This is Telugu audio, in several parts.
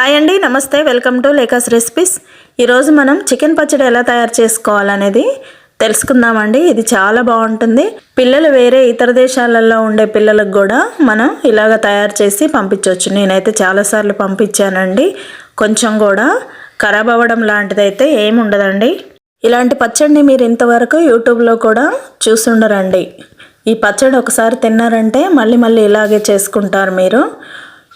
హాయ్ అండి నమస్తే వెల్కమ్ టు లేకాస్ రెసిపీస్. ఈరోజు మనం చికెన్ పచ్చడి ఎలా తయారు చేసుకోవాలనేది తెలుసుకుందామండి. ఇది చాలా బాగుంటుంది. పిల్లలు వేరే ఇతర దేశాలలో ఉండే పిల్లలకు కూడా మనం ఇలాగ తయారు చేసి పంపించవచ్చు. నేనైతే చాలాసార్లు పంపించానండి. కొంచెం కూడా ఖరాబ్ అవ్వడం లాంటిదైతే ఏమి ఉండదండి. ఇలాంటి పచ్చడిని మీరు ఇంతవరకు యూట్యూబ్లో కూడా చూసుండరండి ఈ పచ్చడి ఒకసారి తిన్నారంటే మళ్ళీ మళ్ళీ ఇలాగే చేసుకుంటారు మీరు.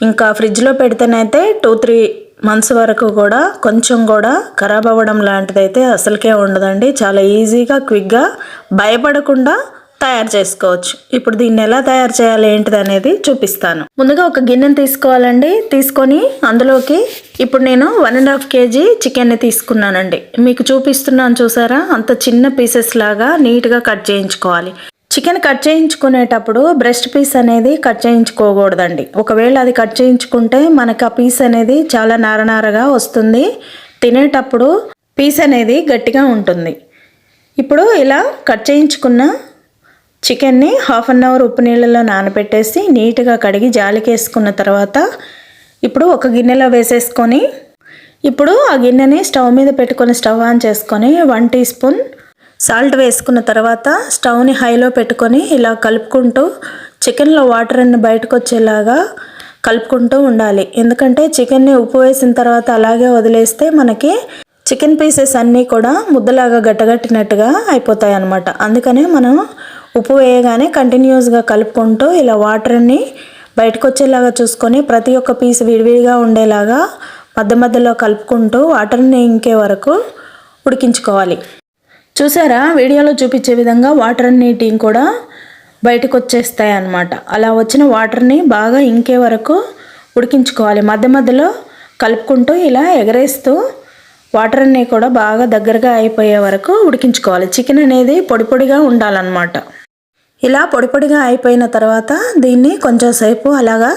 ఇంకా ఫ్రిడ్జ్లో పెడితేనైతే టూ త్రీ మంత్స్ వరకు కూడా కొంచెం కూడా ఖరాబ్ అవ్వడం లాంటిదైతే అసలుకే ఉండదండి. చాలా ఈజీగా క్విక్గా భయపడకుండా తయారు చేసుకోవచ్చు. ఇప్పుడు దీన్ని ఎలా తయారు చేయాలి ఏంటిది అనేది చూపిస్తాను. ముందుగా ఒక గిన్నెను తీసుకోవాలండి. తీసుకొని అందులోకి ఇప్పుడు నేను వన్ అండ్ హాఫ్ కేజీ చికెన్ని తీసుకున్నానండి. మీకు చూపిస్తున్నాను చూసారా? అంత చిన్న పీసెస్ లాగా నీట్గా కట్ చేయించుకోవాలి. చికెన్ కట్ చేయించుకునేటప్పుడు బ్రెస్ట్ పీస్ అనేది కట్ చేయించుకోకూడదండి. ఒకవేళ అది కట్ చేయించుకుంటే మనకు ఆ పీస్ అనేది చాలా నారనారగా వస్తుంది. తినేటప్పుడు పీస్ అనేది గట్టిగా ఉంటుంది. ఇప్పుడు ఇలా కట్ చేయించుకున్న చికెన్ని హాఫ్ అన్ అవర్ ఉప్పు నీళ్ళలో నానబెట్టేసి నీట్గా కడిగి జాలికేసుకున్న తర్వాత ఇప్పుడు ఒక గిన్నెలో వేసేసుకొని ఇప్పుడు ఆ గిన్నెని స్టవ్ మీద పెట్టుకొని స్టవ్ ఆన్ చేసుకొని వన్ టీ స్పూన్ సాల్ట్ వేసుకున్న తర్వాత స్టవ్ని హైలో పెట్టుకొని ఇలా కలుపుకుంటూ చికెన్లో వాటర్ అన్ని బయటకు వచ్చేలాగా కలుపుకుంటూ ఉండాలి. ఎందుకంటే చికెన్ని ఉప్పు వేసిన తర్వాత అలాగే వదిలేస్తే మనకి చికెన్ పీసెస్ అన్నీ కూడా ముద్దలాగా గట్టగట్టినట్టుగా అయిపోతాయి అన్నమాట అందుకనే మనం ఉప్పు వేయగానే కంటిన్యూస్గా కలుపుకుంటూ ఇలా వాటర్ని బయటకు వచ్చేలాగా చూసుకొని ప్రతి ఒక్క పీస్ విడివిడిగా ఉండేలాగా మధ్య మధ్యలో కలుపుకుంటూ వాటర్ని ఇంకే వరకు ఉడికించుకోవాలి. చూసారా? వీడియోలో చూపించే విధంగా వాటర్ నీటి కూడా బయటకు వచ్చేస్తాయి అన్నమాట అలా వచ్చిన వాటర్ని బాగా ఇంకే వరకు ఉడికించుకోవాలి. మధ్య మధ్యలో కలుపుకుంటూ ఇలా ఎగరేస్తూ వాటర్ అన్నీ కూడా బాగా దగ్గరగా అయిపోయే వరకు ఉడికించుకోవాలి. చికెన్ అనేది పొడి పొడిగా ఉండాలన్నమాట. ఇలా పొడి పొడిగా అయిపోయిన తర్వాత దీన్ని కొంచెం సేపు అలాగా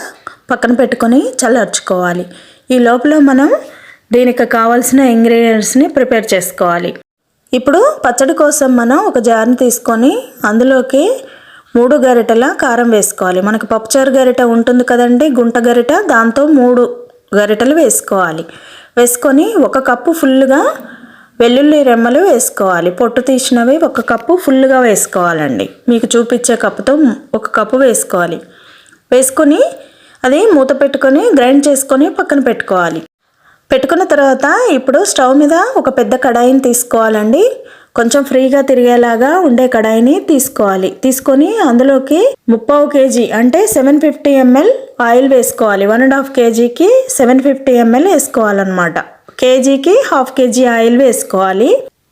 పక్కన పెట్టుకొని చల్లార్చుకోవాలి. ఈ లోపల మనం దీనికి కావాల్సిన ఇంగ్రీడియంట్స్ని ప్రిపేర్ చేసుకోవాలి. ఇప్పుడు పచ్చడి కోసం మనం ఒక జార్ని తీసుకొని అందులోకి మూడు గరిటెల కారం వేసుకోవాలి. మనకు పప్పుచారు గరిట ఉంటుంది కదండి గుంట గరిట దాంతో మూడు గరిటలు వేసుకోవాలి. వేసుకొని ఒక కప్పు ఫుల్గా వెల్లుల్లి రెమ్మలు వేసుకోవాలి. పొట్టు తీసినవి ఒక కప్పు ఫుల్గా వేసుకోవాలండి. మీకు చూపించే కప్పుతో ఒక కప్పు వేసుకోవాలి. వేసుకొని అది మూత పెట్టుకొని గ్రైండ్ చేసుకొని పక్కన పెట్టుకోవాలి. పెట్టుకున్న తర్వాత ఇప్పుడు స్టవ్ మీద ఒక పెద్ద కడాయిని తీసుకోవాలండి. కొంచెం ఫ్రీగా తిరిగేలాగా ఉండే కడాయిని తీసుకోవాలి. తీసుకొని అందులోకి ముప్పావు కేజీ అంటే సెవెన్ ఫిఫ్టీ ఎంఎల్ ఆయిల్ వేసుకోవాలి. వన్ అండ్ హాఫ్ కేజీకి సెవెన్ ఫిఫ్టీ ఎంఎల్ వేసుకోవాలన్నమాట. కేజీకి హాఫ్ కేజీ ఆయిల్ వేసుకోవాలి.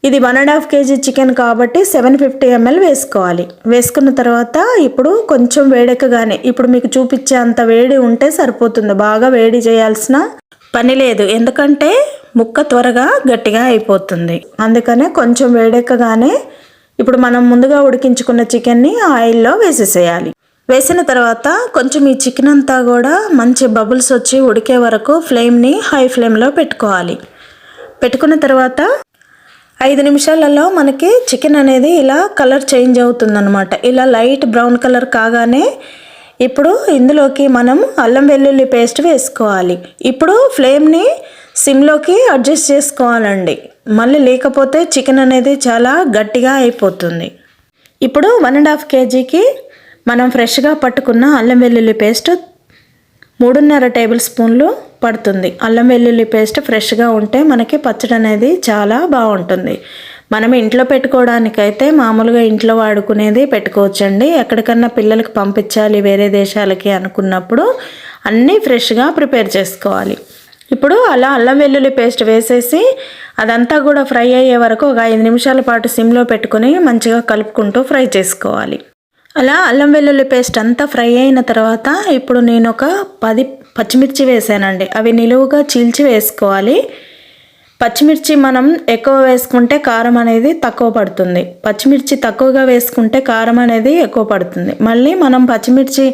ఇది one and half KG chicken కాబట్టి సెవెన్ ఫిఫ్టీ ఎంఎల్ వేసుకోవాలి. వేసుకున్న తర్వాత ఇప్పుడు కొంచెం వేడెక్కగానే ఇప్పుడు మీకు చూపించే అంత వేడి ఉంటే సరిపోతుంది. బాగా వేడి చేయాల్సిన పని లేదు. ఎందుకంటే ముక్క త్వరగా గట్టిగా అయిపోతుంది. అందుకనే కొంచెం వేడెక్కగానే ఇప్పుడు మనం ముందుగా ఉడికించుకున్న చికెన్ని ఆయిల్లో వేసేసేయాలి. వేసిన తర్వాత కొంచెం ఈ చికెన్ అంతా కూడా మంచి బబుల్స్ వచ్చి ఉడికే వరకు ఫ్లేమ్ని హై ఫ్లేమ్లో పెట్టుకోవాలి. పెట్టుకున్న తర్వాత ఐదు నిమిషాలలో మనకి చికెన్ అనేది ఇలా కలర్ చేంజ్ అవుతుందన్నమాట. ఇలా లైట్ బ్రౌన్ కలర్ కాగానే ఇప్పుడు ఇందులోకి మనం అల్లం వెల్లుల్లి పేస్ట్ వేసుకోవాలి. ఇప్పుడు ఫ్లేమ్ని సిమ్లోకి అడ్జస్ట్ చేసుకోవాలండి. మళ్ళీ లేకపోతే చికెన్ అనేది చాలా గట్టిగా అయిపోతుంది. ఇప్పుడు వన్ అండ్ హాఫ్ కేజీకి మనం ఫ్రెష్గా పట్టుకున్న అల్లం వెల్లుల్లి పేస్ట్ మూడున్నర టేబుల్ స్పూన్లు పడుతుంది. అల్లం వెల్లుల్లి పేస్ట్ ఫ్రెష్గా ఉంటే మనకి పచ్చడి అనేది చాలా బాగుంటుంది. మనం ఇంట్లో పెట్టుకోవడానికైతే మామూలుగా ఇంట్లో వాడుకునేది పెట్టుకోవచ్చండి. ఎక్కడికన్నా పిల్లలకి పంపించాలి వేరే దేశాలకి అనుకున్నప్పుడు అన్నీ ఫ్రెష్గా ప్రిపేర్ చేసుకోవాలి. ఇప్పుడు అలా అల్లం వెల్లుల్లి పేస్ట్ వేసేసి అదంతా కూడా ఫ్రై అయ్యే వరకు ఒక ఐదు నిమిషాల పాటు సిమ్లో పెట్టుకుని మంచిగా కలుపుకుంటూ ఫ్రై చేసుకోవాలి. అలా అల్లం వెల్లుల్లి పేస్ట్ అంతా ఫ్రై అయిన తర్వాత ఇప్పుడు నేను ఒక పది పచ్చిమిర్చి వేసానండి. అవి నిలువుగా చీల్చి వేసుకోవాలి. పచ్చిమిర్చి మనం ఎక్కువ వేసుకుంటే కారం అనేది తక్కువ పడుతుంది. పచ్చిమిర్చి తక్కువగా వేసుకుంటే కారం అనేది ఎక్కువ పడుతుంది. మళ్ళీ మనం పచ్చిమిర్చి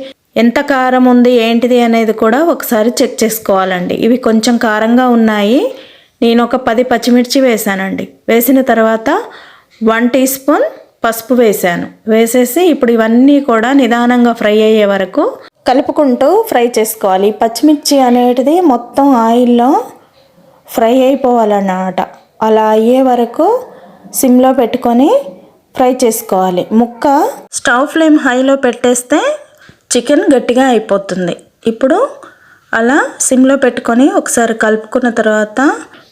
ఎంత కారం ఉంది ఏంటిది అనేది కూడా ఒకసారి చెక్ చేసుకోవాలండి. ఇవి కొంచెం కారంగా ఉన్నాయి. నేను ఒక పది పచ్చిమిర్చి వేసానండి. వేసిన తర్వాత వన్ టీ స్పూన్ పసుపు వేసాను. వేసేసి ఇప్పుడు ఇవన్నీ కూడా నిదానంగా ఫ్రై అయ్యే వరకు కలుపుకుంటూ ఫ్రై చేసుకోవాలి. పచ్చిమిర్చి అనేటిది మొత్తం ఆయిల్లో ఫ్రై అయిపోవాలన్నమాట. అలా అయ్యే వరకు సిమ్లో పెట్టుకొని ఫ్రై చేసుకోవాలి. ముక్క స్టవ్ ఫ్లేమ్ హైలో పెట్టేస్తే చికెన్ గట్టిగా అయిపోతుంది. ఇప్పుడు అలా సిమ్లో పెట్టుకొని ఒకసారి కలుపుకున్న తర్వాత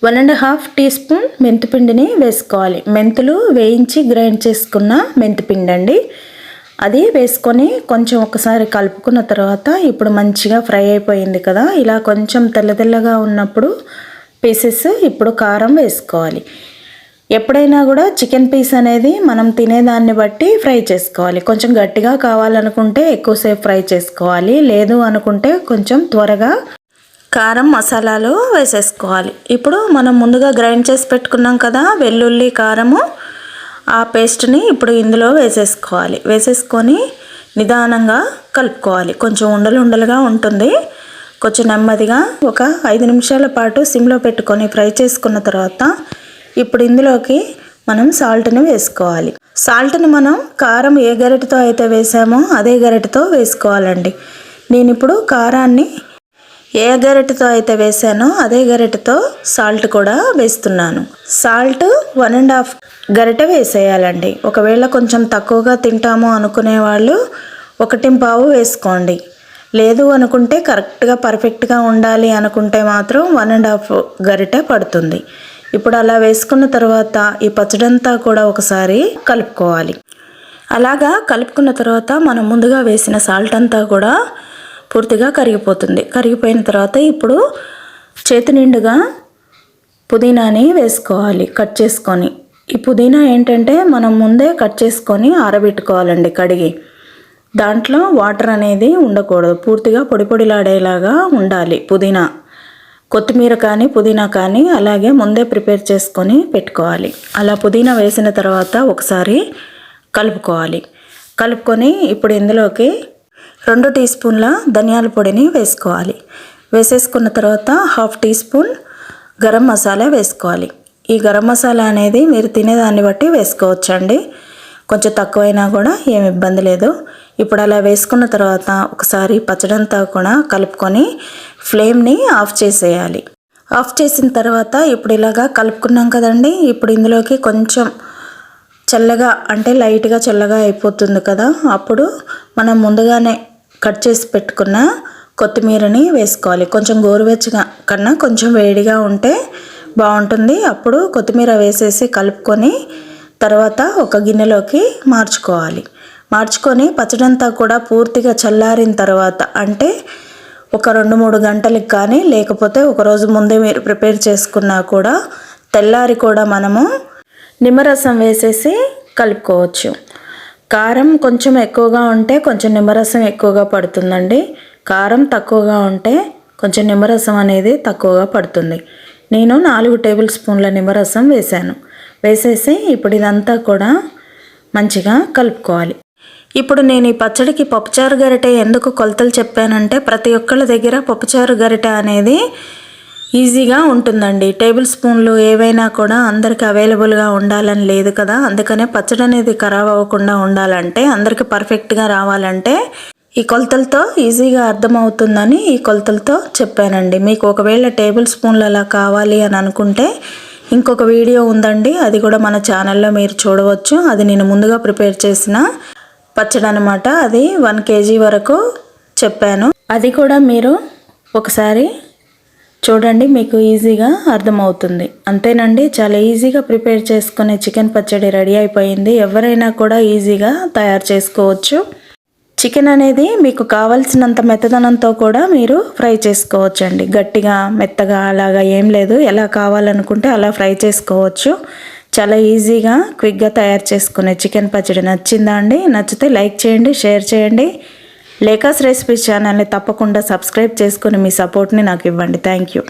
one and half teaspoon మెంతిపిండిని వేసుకోవాలి. మెంతులు వేయించి గ్రైండ్ చేసుకున్న మెంతిపిండి అండి అది వేసుకొని కొంచెం ఒకసారి కలుపుకున్న తర్వాత ఇప్పుడు మంచిగా ఫ్రై అయిపోయింది కదా ఇలా కొంచెం తెల్ల తెల్లగా ఉన్నప్పుడు పీసెస్ ఇప్పుడు కారం వేసుకోవాలి. ఎప్పుడైనా కూడా చికెన్ పీస్ అనేది మనం తినేదాన్ని బట్టి ఫ్రై చేసుకోవాలి. కొంచెం గట్టిగా కావాలనుకుంటే ఎక్కువసేపు ఫ్రై చేసుకోవాలి. లేదు అనుకుంటే కొంచెం త్వరగా కారం మసాలాలు వేసేసుకోవాలి. ఇప్పుడు మనం ముందుగా గ్రైండ్ చేసి పెట్టుకున్నాం కదా వెల్లుల్లి కారము ఆ పేస్ట్ని ఇప్పుడు ఇందులో వేసేసుకోవాలి. వేసేసుకొని నిదానంగా కలుపుకోవాలి. కొంచెం ఉండలు ఉండలుగా ఉంటుంది. కొంచెం నెమ్మదిగా ఒక ఐదు నిమిషాల పాటు సిమ్లో పెట్టుకొని ఫ్రై చేసుకున్న తర్వాత ఇప్పుడు ఇందులోకి మనం సాల్ట్ని వేసుకోవాలి. సాల్ట్ని మనం కారం ఏ గరిటతో అయితే వేసామో అదే గరిటతో వేసుకోవాలండి. నేను ఇప్పుడు కారాన్ని ఏ గరిటతో అయితే వేసానో అదే గరిటతో సాల్ట్ కూడా వేస్తున్నాను. సాల్ట్ వన్ అండ్ హాఫ్ గరిట వేసేయాలండి. ఒకవేళ కొంచెం తక్కువగా తింటాము అనుకునే వాళ్ళు ఒకటి పావు వేసుకోండి. లేదు అనుకుంటే కరెక్ట్గా పర్ఫెక్ట్గా ఉండాలి అనుకుంటే మాత్రం వన్ అండ్ హాఫ్ గరిట పడుతుంది. ఇప్పుడు అలా వేసుకున్న తర్వాత ఈ పచ్చడంతా కూడా ఒకసారి కలుపుకోవాలి. అలాగా కలుపుకున్న తర్వాత మనం ముందుగా వేసిన సాల్ట్ అంతా కూడా పూర్తిగా కరిగిపోతుంది. కరిగిపోయిన తర్వాత ఇప్పుడు చేతి నిండుగా పుదీనాని వేసుకోవాలి కట్ చేసుకొని. ఈ పుదీనా ఏంటంటే మనం ముందే కట్ చేసుకొని ఆరబెట్టుకోవాలండి కడిగి. దాంట్లో వాటర్ అనేది ఉండకూడదు. పూర్తిగా పొడి పొడిలాడేలాగా ఉండాలి పుదీనా. కొత్తిమీర కానీ పుదీనా కానీ అలాగే ముందే ప్రిపేర్ చేసుకొని పెట్టుకోవాలి. అలా పుదీనా వేసిన తర్వాత ఒకసారి కలుపుకోవాలి. కలుపుకొని ఇప్పుడు ఇందులోకి రెండు టీ స్పూన్ల ధనియాల పొడిని వేసుకోవాలి. వేసేసుకున్న తర్వాత half teaspoon garam masala వేసుకోవాలి. ఈ గరం మసాలా అనేది మీరు తినేదాన్ని బట్టి వేసుకోవచ్చండి. కొంచెం తక్కువైనా కూడా ఏమి ఇబ్బంది లేదు. ఇప్పుడు అలా వేసుకున్న తర్వాత ఒకసారి పచ్చడంతా కూడా కలుపుకొని ఫ్లేమ్ని ఆఫ్ చేసేయాలి. ఆఫ్ చేసిన తర్వాత ఇప్పుడు ఇలాగా కలుపుకున్నాం కదండి. ఇప్పుడు ఇందులోకి కొంచెం చల్లగా అంటే లైట్గా చల్లగా అయిపోతుంది కదా. అప్పుడు మనం ముందుగానే కట్ చేసి పెట్టుకున్న కొత్తిమీరని వేసుకోవాలి. కొంచెం గోరువెచ్చగా కన్నా కొంచెం వేడిగా ఉంటే బాగుంటుంది. అప్పుడు కొత్తిమీర వేసేసి కలుపుకొని తర్వాత ఒక గిన్నెలోకి మార్చుకోవాలి. మార్చుకొని పచ్చడంతా కూడా పూర్తిగా చల్లారిన తర్వాత అంటే ఒక రెండు మూడు గంటలకు కానీ లేకపోతే ఒకరోజు ముందే మీరు ప్రిపేర్ చేసుకున్నా కూడా తెల్లారి కూడా మనము నిమ్మరసం వేసేసి కలుపుకోవచ్చు. కారం కొంచెం ఎక్కువగా ఉంటే కొంచెం నిమ్మరసం ఎక్కువగా పడుతుందండి. కారం తక్కువగా ఉంటే కొంచెం నిమ్మరసం అనేది తక్కువగా పడుతుంది. నేను నాలుగు టేబుల్ స్పూన్ల నిమ్మరసం వేశాను. వేసేసి ఇప్పుడు ఇదంతా కూడా మంచిగా కలుపుకోవాలి. ఇప్పుడు నేను ఈ పచ్చడికి పప్పుచారు గరిటె ఎందుకు కొలతలు చెప్పానంటే ప్రతి ఒక్కళ్ళ దగ్గర పప్పుచారు గరిటె అనేది ఈజీగా ఉంటుందండి. టేబుల్ స్పూన్లు ఏవైనా కూడా అందరికి అవైలబుల్గా ఉండాలని లేదు కదా. అందుకనే పచ్చడి అనేది ఖరాబ్ అవ్వకుండా ఉండాలంటే అందరికి పర్ఫెక్ట్గా రావాలంటే ఈ కొలతలతో ఈజీగా అర్థమవుతుందని ఈ కొలతలతో చెప్పానండి. మీకు ఒకవేళ టేబుల్ స్పూన్లు అలా కావాలి అని అనుకుంటే ఇంకొక వీడియో ఉందండి. అది కూడా మన ఛానల్లో మీరు చూడవచ్చు. అది నేను ముందుగా ప్రిపేర్ చేసిన పచ్చడి అనమాట అది వన్ కేజీ వరకు చెప్పాను. అది కూడా మీరు ఒకసారి చూడండి మీకు ఈజీగా అర్థమవుతుంది. అంతేనండి చాలా ఈజీగా ప్రిపేర్ చేసుకునే చికెన్ పచ్చడి రెడీ అయిపోయింది. ఎవరైనా కూడా ఈజీగా తయారు చేసుకోవచ్చు. చికెన్ అనేది మీకు కావలసినంత మెత్తదనంతో కూడా మీరు ఫ్రై చేసుకోవచ్చండి. గట్టిగా మెత్తగా అలాగా ఏం లేదు. ఎలా కావాలనుకుంటే అలా ఫ్రై చేసుకోవచ్చు. చాలా ఈజీగా క్విక్గా తయారు చేసుకునే చికెన్ పచ్చడి నచ్చిందా అండి? నచ్చితే లైక్ చేయండి షేర్ చేయండి. లేకాస్ రెసిపీస్ ఛానల్ని తప్పకుండా సబ్స్క్రైబ్ చేసుకుని మీ సపోర్ట్ని నాకు ఇవ్వండి. Thank you.